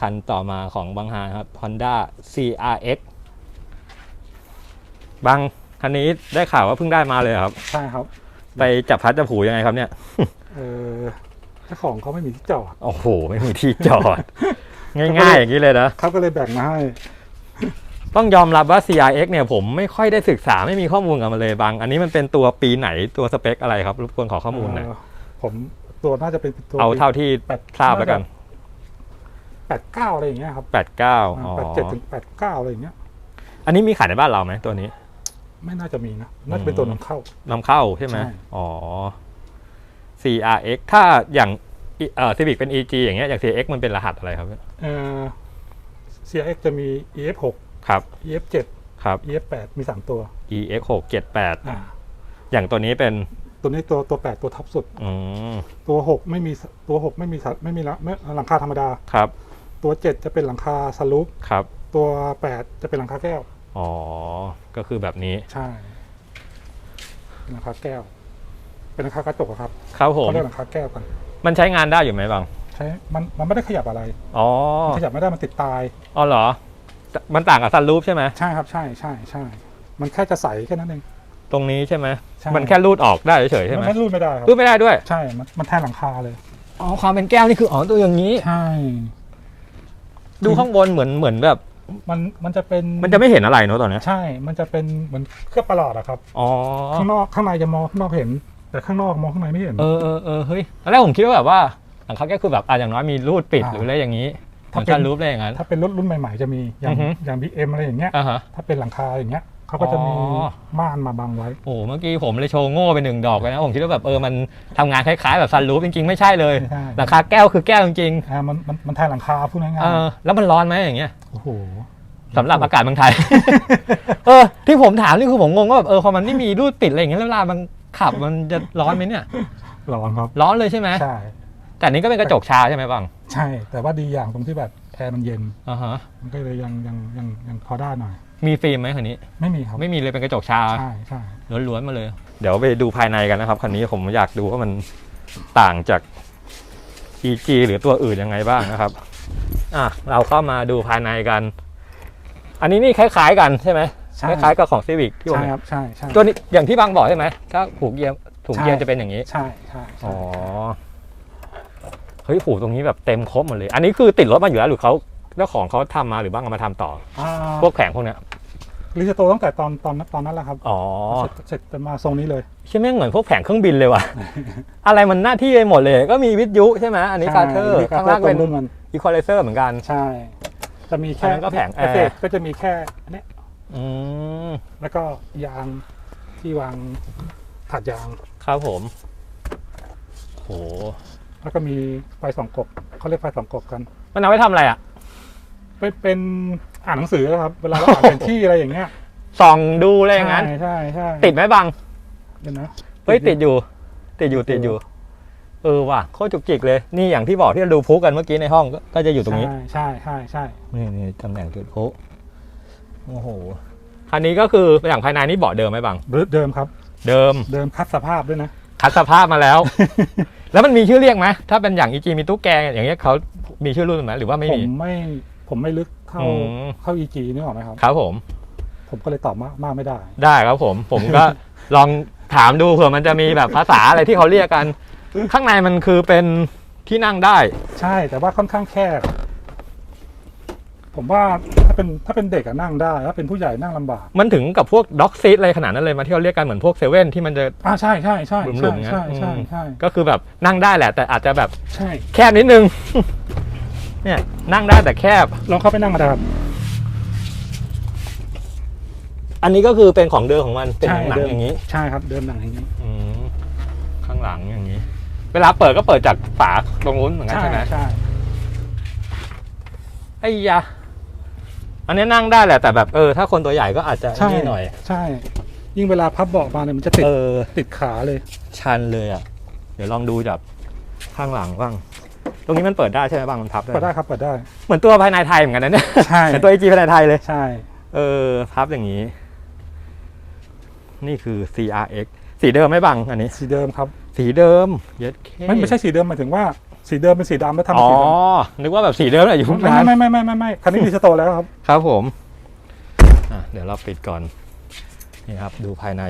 คันต่อมาของบางฮาครับ Honda CRX บางคันนี้ได้ข่าวว่าเพิ่งได้มาเลยเหรอครับ ใช่ครับ ไปจับพัดจับผูยังไงครับเนี่ย เออเจ้าของเขาไม่มีที่จอด โอ้โห ไม่มีที่จอด ง่ายๆอย่างนี้เลยนะเขาก็เลยแบ่งมาให้ ต้องยอมรับว่า CRX เนี่ยผมไม่ค่อยได้ศึกษาไม่มีข้อมูลกับมันเลยบาง อันนี้มันเป็นตัวปีไหนตัวสเปคอะไรครับรบกวนขอข้อมูลหน่อยเอ่อผมตัวน่าจะเป็นตัวเอาเท่าที่แปดทราบแล้วกันแปดเก้าอะไรอย่างเงี้ยครับ89อ๋อแปดเจ็ดถึงแปดเก้าอะไรอย่างเงี้ย อันนี้มีขายในบ้านเราไหมตัวนี้ ไม่น่าจะมีนะน่าจะเป็นตัวนำเข้านำเข้าใช่ไหมใช่อ๋อ CRX ถ้าอย่างอีเอ่อ Civic เป็น EG อย่างเงี้ยอย่าง CRX มันเป็นรหัสอะไรครับเอ่อ CRX จะมี EF 6 ครับ EF 7 ครับ EF 8 มีสามตัว EX 6 7 8อ่าอย่างตัวนี้เป็นตัวนี้ตัวตัวแปดตัวท็อปสุดอืมตัวหกไม่มีตัวหกไม่มีสัตไม่มีละไม่หลังคาธรรมดาครับ ตัวเจ็ดจะเป็นหลังคาสลูปครับ ตัวแปดจะเป็นหลังคาแก้ว อ๋อ ก็คือแบบนี้ ใช่เป็นหลังคาแก้ว เป็นหลังคากระจกอะครับครับผมเขาเรียกหลังคาแก้วกัน มันใช้งานได้อยู่ไหมบางใช้มันมันไม่ได้ขยับอะไรอ๋อมันขยับไม่ได้มันติดตายอ๋อเหรอ มันต่างกับซันรูฟใช่ไหมใช่ครับใช่ใช่ใช่มันแค่จะใสแค่นั้นเองตรงนี้ใช่ไหมใช่มันแค่รูดออกได้เฉยๆใช่มัไหมนไม่รูดไม่ได้ครับรูดไม่ได้ด้วย ใช่มันมันแทนหลังคาเลย อ๋อ ความเป็นแก้วนี่คืออ๋อตัวอย่างนี้ ใช่ ดูข้างบนเหมือนเหมือนแบบ มันมันจะเป็นมันจะไม่เห็นอะไรเนอะตอนเนี้ยใช่ มันจะเป็นเหมือนเคลือบประหลอดอะครับ อ๋อข้างนอกข้างในจะมองข้างนอกเห็น แต่ข้างนอกมองข้างในไม่เห็น เออเออเออเฮ้ยตอนแรกผมคิดว่าแบบว่าหลังคาแก้วคือแบบอะอย่างน้อยมีรูดปิดอ่าหรืออะไรอย่างนี้เหมืถ้าอนเป็นซันรูฟอะไรอย่างนั้น ถ้าเป็นรถรุ่นใหม่ ๆ จะมีอย่างอือฮึ อย่างบีเอ็มอะไรอย่างเงี้ย อ่าฮะถ้าเป็นหลังคาอย่างเงี้ย เขาก็จะมีอ๋อม่านมาบังไว้โอ้เมื่อกี้ผมเลยโชว์โง่ไปหนึ่งดอกเลยนะผมคิดว่าแบบเออมันทำงานคล้ายๆแบบซันรูฟจริงๆไม่ใช่เลยไม่ใช่หลังคาแก้วคือแก้วจริงอ่ามันมันมันแทนหลังคาพูดๆง่ายเออแล้วมันร้อนไหมอย่างเงี้ยๆโอ้โหสำหรับอากาศเมืองไทย เออ ที่ผมถามนี่คือผมงงว่าแบบเออพอมันไม่มีรูดปิดอะไรอย่างเงี้ยแล้วเวลามันขับมันจะร้อนไหมเนี่ย ร้อนครับ ร้อนเลยใช่ไหมใช่ แต่อันนี้ก็เป็นกระจกชาใช่ไหมบัง ใช่ แต่ว่าดีอย่างตรงที่แบบแอร์มันเย็นอ่าฮะ มันก็เลยยังยังยังยังพอได้หน่อย มีฟิล์มไหมคันนี้ ไม่มีครับไม่มีเลยเป็นกระจกชาใช่ใช่ล้วนๆมาเลย เดี๋ยวไปดูภายในกันนะครับคันนี้ผมอยากดูว่ามันต่างจาก EG หรือตัวอื่นยังไงบ้างนะครับอะเราเข้ามาดูภายในกัน อันนี้นี่คล้ายๆกันใช่ไหมใช่คล้ายๆกับของ Civic ที่ผมใช่เห็นครับใช่ใช่ตัวนี้อย่างที่บางบอกใช่ไหมถ้าผูกเยียมถูกใช่เยียมจะเป็นอย่างนี้ใช่ใช่ใช่อ๋อเฮ้ยผูกตรงนี้แบบเต็มครบหมดเลย อันนี้คือติดรถมาอยู่แล้วหรือเขาเจ้าของเขาทำมาหรือบ้างเอามาทำต่ออ่าพวกแผงพวกเนี้ย รีสโตตั้งแต่ตอนตอนนั้นตอนนั้นแหละครับอ๋อเสร็จเสร็จจะมาทรงนี้เลยใช่ไหมงเหมือนพวกแผงเครื่องบินเลยว่ะ อะไรมันหน้าที่ไปหมดเลย ก็มีวิทยุใช่ไหมอันนี้ใช่คาร์เทอร์นี่ข้างล่างเป็นรุ่นมันอีควอไลเซอร์เหมือนกันใช่ จะมีแค่อันนั้นก็แผงแอร์เกษตรก็จะมีแค่อันเนี้ยอืมแล้วก็ยางที่วางถาดยางครับผมโหแล้วก็มีไฟสองกบเขาเรียกไฟสองกบกัน มันเอาไว้ทำอะไรอะ เป็นเป็นอ่านหนังสือครับ เวลาเราอ่านแผนที่อะไรอย่างเงี้ยส่องดูอะไรอย่างนั้น ใช่ใช่ใช่ติดไหมบัง เดี๋ยวนะ เฮ้ยติดอยู่ ติดอยู่ติดอยู่ เออว่ะโคตรจุกจิกเลย นี่อย่างที่บอกที่เราดูพุกันเมื่อกี้ในห้องก็ก็จะอยู่ตรงนี้ ใช่ใช่ใช่นี่นี่ตำแหน่งจุดพุโอ้โห คันนี้ก็คืออย่างภายในนี่เบาะเดิมไหมบังใช่เดิมครับ เดิม เดิมคัดสภาพด้วยนะ คัดสภาพมาแล้ว แล้วมันมีชื่อเรียกไหมถ้าเป็นอย่างอีจีมีตู้แกงอย่างเงี้ยเขามีชื่อรุ่นไหมหรือว่าไม่ผมีมไม่ ผมไม่ลึกเข้าอืม เข้า EG นึกออกไหมครับ ครับผม ผมก็เลยตอบมากมากไม่ได้ ได้ครับผม ผมก็ ลองถามดูเผื่อมันจะมีแบบภาษาอะไรที่เขาเรียกกัน ข้างในมันคือเป็นที่นั่งได้ ใช่แต่ว่าค่อนข้างแคบผมว่าถ้าเป็นถ้าเป็นเด็กอะนั่งได้ถ้าเป็นผู้ใหญ่นั่งลำบากมันถึงกับพวกด็อกซีทอะไรขนาดนั้นเลยมาที่เขาเรียกกันเหมือนพวกเซเว่นที่มันจะ อ่าใช่ใช่ใช่หลุใช่มๆอย่างนั้นใช่ใช่อืม ใช่ก็คือแบบนั่งได้แหละ แต่อาจจะแบบใช่แคบนิดนึง เนี่ยนั่งได้แต่แคบ ลองเข้าไปนั่งมาได้ครับ อันนี้ก็คือเป็นของเดิมของมันเป็นใช่หนังเดิมๆอย่างนี้ ใช่ครับ เดิมหนังอย่างนี้ อืมข้างหลังอย่างนี้ เวลาเปิดก็เปิดจากฝาตรงนู้นเหมือนกันใช่ใช่ไหมใช่ไอ้ยะอันนี้นั่งได้แหละแต่แบบเออถ้าคนตัวใหญ่ก็อาจจะใช่นี่หน่อย ใช่ ยิ่งเวลาพับเบาะมาเนี่ยมันจะติดเออติดขาเลย ชันเลยอะ เดี๋ยวลองดูจากข้างหลังบ้าง ตรงนี้มันเปิดได้ใช่ไหมบ้างมันพับได้เปิดได้ครับเปิดได้ เหมือนตัวภายในไทยเหมือนกันนะเนี่ยใช่เหมือนตัวไอจีภายในไทยเลย ใช่ เออพับอย่างนี้ นี่คือ CRX สีเดิมไหมบังอันนี้ สีเดิมครับ สีเดิมเย็ดเคไม่ไม่ใช่สีเดิมหมายถึงว่าสีเดิมเป็นสีดำแล้วทำอ๋เป็นอสีดนึกว่าแบบสีเดิมแหละอยู่ำข้างไม่ในไม่ไม่ไม่ไม่ไม่คันนี้ดิจิโตแล้วครับ ครับผมอะเดี๋ยวเราปิดก่อน นี่ครับ ดูภายใน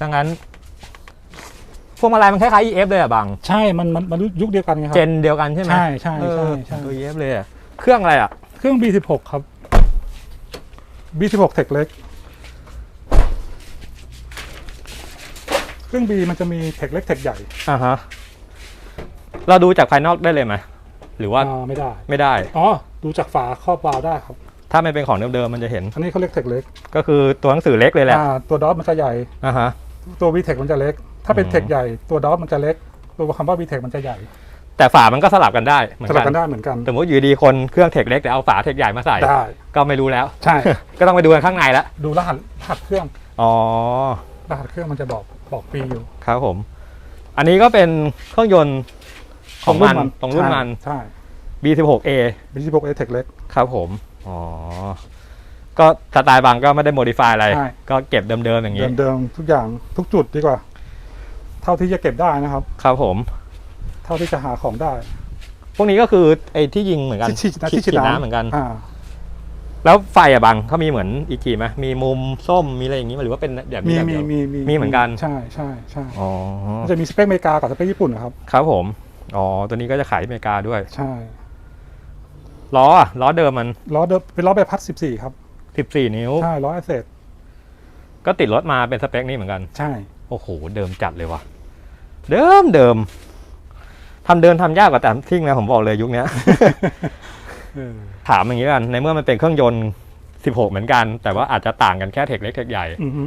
ดังนั้น พวงมาลัยมันคล้ายๆ EF เลยอะบางใช่ มันมันมันยุคเดียวกันไงครัเจนเดียวกันใช่ไหมใช่ใช่เอใช่อใช่ตัว EF เลยอะเครื่องอะไรอะเครื่อง B16 ครับ B16 เทคเล็กเครื่อง B มันจะมีเทคเล็กเทคใหญ่อ่าฮะเราดูจากภายนอกได้เลยไหมหรือว่าอ่าไม่ได้ ไม่ได้ อ๋อ ดูจากฝาครอบวาล์วได้ครับ ถ้าไม่เป็นของเดิมๆมันจะเห็น อันนี้เขาเรียกเทคเล็กก็คือตัวหนังสือเล็กเลยแหละอ่าตัวดอทมันจะใหญ่ อ่าฮะตัว V เทคมันจะเล็ก ถ้าเป็นอืมเทคใหญ่ตัวดอทมันจะเล็ก ตัวคำว่า V เทคมันจะใหญ่ แต่ฝามันก็สลับกันได้เหมือนสลับกักันนได้เหมือนกัน สมมติอยู่ดีคนเครื่องเทคเล็กแต่เอาฝาเทคใหญ่มาใส่ ได้ ก็ไม่รู้แล้ว ใช่ ก็ต้องไปดูกันข้างในแล้วดูรหัสรหัสเครื่องอ๋อ รหัสเครื่องมันจะบอกบอกปีอยู่ครับผม อันนี้ก็เป็นเครื่องยนต์ของมันตรงรุ่นมัน ใช่ B16A เป็น16 A เทคเล็ก ครับผม อ๋อ ก็สไตล์บางก็ไม่ได้โมดิฟายอะไร ใช่ ก็เก็บเดิมๆอย่างนี้ เดิมๆทุกอย่างทุกจุดดีกว่า เท่าที่จะเก็บได้นะครับ ครับผม เท่าที่จะหาของได้พวกนี้ก็คือไอ้ที่ยิงเหมือนกันที่ฉีดน้ำฉีที่ฉีดดน้ำน้ำเหมือนกัน อ่าแล้วไฟอะบังเขามีเหมือนอีกีไหมมีมุมส้มมีอะไรอย่างนี้ไหมหรือว่าเป็นแบบมีนี้แบบมีเดียวมีมีมีเหมือนกัน ใช่ใช่ใช่อ๋อมันจะมีสเปคอเมริกากับสเปคญี่ปุ่นนะครับ ครับผมอ๋อตัวนี้ก็จะขายที่อเมริกาด้วยใช่ล้ออะล้อเดิมมันล้อเดิมเป็นล้อใบพัด 14 ครับ 14 นิ้ว ใช่ล้อแอสเซทก็ติดรถมาเป็นสเปคนี้เหมือนกัน ใช่ โอ้โห เดิมจัดเลยว่ะ เดิมเดิมทำเดินทำยากกว่าแต่ทิ้งนะผมบอกเลยยุคเนี้ยเออถามอย่างนี้กันในเมื่อมันเป็นเครื่องยนต์ 16 เหมือนกัน แต่ว่าอาจจะต่างกันแค่เทคเล็กเทคใหญ่อือฮึ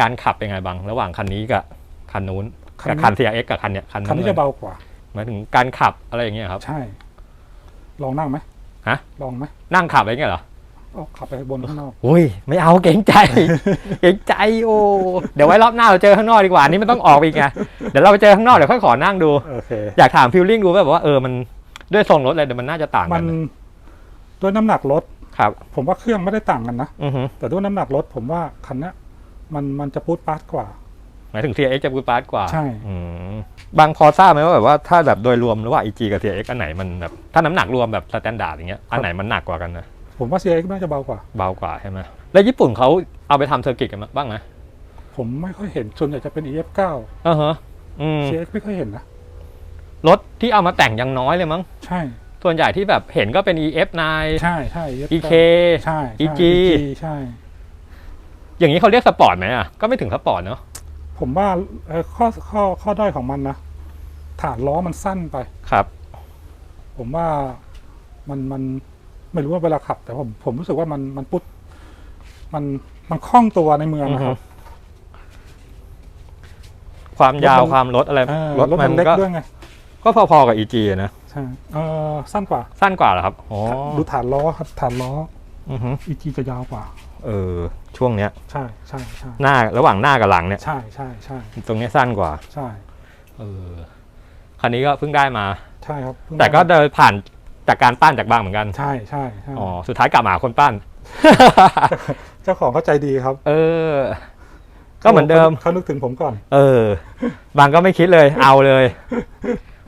การขับเป็นไงบ้างระหว่างคันนี้กับคันนู้นคันนี้กับคัน CRX กับคันเนี้ยคันคันนี้เลยจะเบากว่าหมายถึงการขับอะไรอย่างเงี้ยครับ ใช่ ลองนั่งไหมฮะลองไหมนั่งขับอะไรเงี้ยเหรอ เอาขับไปบนข้างนอกอุ้ยไม่เอาเกรงใจ เกรงใจโอ้เดี๋ยวไว้รอบหน้าเราเจอข้างนอกดีกว่าอันนี้มันต้องออกไปอีกไงเดี๋ยวเราไปเจอข้างนอกเดี๋ยวค่อยขอนั่งดูโอเคอยากถามฟิลลิ่งดูแบบว่าเออมันด้วยทรงรถอะไรเดี๋ยวมันน่าจะต่างมักันนด้วยน้ำหนักรถครับ ผมว่าเครื่องไม่ได้ต่างกันนะอือฮึแต่ด้วยน้ำหนักรถผมว่าคันเนี้ยมันมันจะพูดปาร์ตกว่าหมายถึง CRX จะบูตปาร์ตกว่าใช่อืมบางพอทราบไหมว่าแบบว่าถ้าแบบโดยรวมระหว่าง EG กับ CRX อันไหนมันแบบถ้าน้ำหนักรวมแบบสแตนดาร์ดอย่างเงี้ยอันไหนมันหนักกว่ากันนะ ผมว่า CX น่าจะเบากว่า เบากว่าใช่ไหมแล้วญี่ปุ่นเขาเอาไปทำเซอร์กิตกันบ้างไหมผมไม่ค่อยเห็นส่วนใหญ่จะเป็น EF9 อ่าฮะอืม CX ไม่ค่อยเห็นนะ รถที่เอามาแต่งยังน้อยเลยมั้ง ใช่ส่วนใหญ่ที่แบบเห็นก็เป็น EF9 ใช่ใช่ EF9 EK ใช่ EG ใช่ อย่างนี้เขาเรียกสปอร์ตไหมอะ ก็ไม่ถึงสปอร์ตเนาะ ผมว่าเอ่อข้อข้อข้อด้อยของมันนะ ฐานล้อมันสั้นไป ครับ ผมว่ามันมัน ไม่รู้ว่าเวลาขับ แต่ผมผมรู้สึกว่ามันมันปุ๊ดมันมันคล่องตัวในเมืองนะครับ ความยาวรถมันความรถอะไรเออรถรถมัมันนเล็กก็ด้วยไงก็พอๆกับ EG อะนะใช่เออสั้นกว่า สั้นกว่าเหรอครับอ๋อดูฐานล้อครับฐานล้ออือฮึอีจีจะยาวกว่า เออช่วงเนี้ย ใช่ใช่ใช่หน้าระหว่างหน้ากับหลังเนี่ย ใช่ใช่ใช่ตรงเนี้ยสั้นกว่าใช่เออคันนี้ก็เพิ่งได้มา ใช่ครับเพิ่งแต่ก็เดินผ่าน จากการปั้นจากบางเหมือนกันใช่ใช่ใช่อ๋อสุดท้ายกลับมาหาคนปั้น เจ้าของเขาใจดีครับ เออ ก็เหมือนเดิมเขานึกถึงผมก่อน เออ บางก็ไม่คิดเลย เอาเลย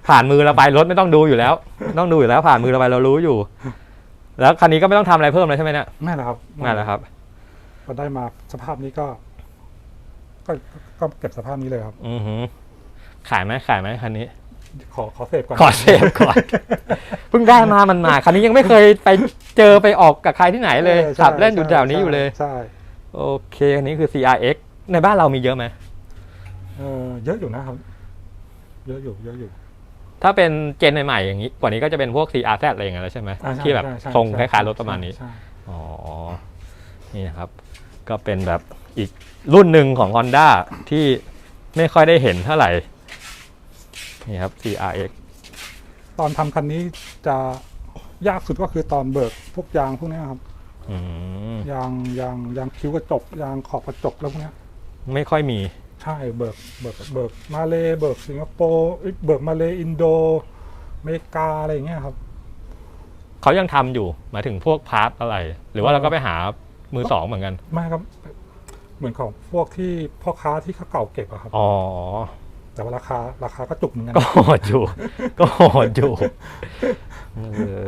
ผ่านมือเราไปรถไม่ต้องดูอยู่แล้วไม่ต้องดูอยู่แล้วผ่านมือเราไปเรารู้อยู่ แล้วคันนี้ก็ไม่ต้องทำอะไรเพิ่มเลยใช่ไหมเนี่ยไม่แล้วครับไม่แล้วครับพอได้มาสภาพนี้ก็ ก็ก็เก็บสภาพนี้เลยครับ อือหือขายไหมขายไหมคันนี้ ขอขอเสพก่อนขอเซฟก่อนเพิ่งได้มามันมาคันนี้ยังไม่เคยไปเจอไปออกกับใครที่ไหนเลยออใช่ขับเล่นอยู่แถวนี้อยู่เลยใช่โอเคอันนี้คือ CRX ในบ้านเรามีเยอะไหมเออเยอะอยู่นะครับ เยอะอยู่เยอะอยู่ ถ้าเป็นเจนใหม่ๆอย่างนี้ กว่านี้ก็จะเป็นพวก CRZ อะไรอย่างเงี้ยแล้วใช่ไหมอ่าใช่ที่แบบใช่ใช่ทรงคใช่ล้ายๆรถประมาณนี้ใช่อ๋อนี่นะครับ ก็เป็นแบบอีกรุ่นหนึ่งของ Honda ที่ไม่ค่อยได้เห็นเท่าไหร่ นี่ครับ CRX ตอนทำคันนี้จะยากสุดก็คือตอนเบิกพวกยางพวกเนี้ยครับอืมยางยางยางคิ้วกระจกยางขอบกระจกแล้วพวกเนี้ยไม่ค่อยมี ใช่เบิกเบิกเบิกมาเลเบิกสิงคโปร์เอ้ยเบิกมาเลอินโดอเมริกาอะไรอย่างเงี้ยครับ เขายังทำอยู่หมายถึงพวกพาร์ทอะไร หรือว่าเราก็ไปหามือสองเหมือนกัน ไม่ครับ เหมือนของพวกที่พ่อค้าที่เขาเก่าเก็บอะครับ อ๋อ แต่ว่าราคาราคาก็จุกเหมือนกันก็โหดอยู่ ก็โหดอยู่เออ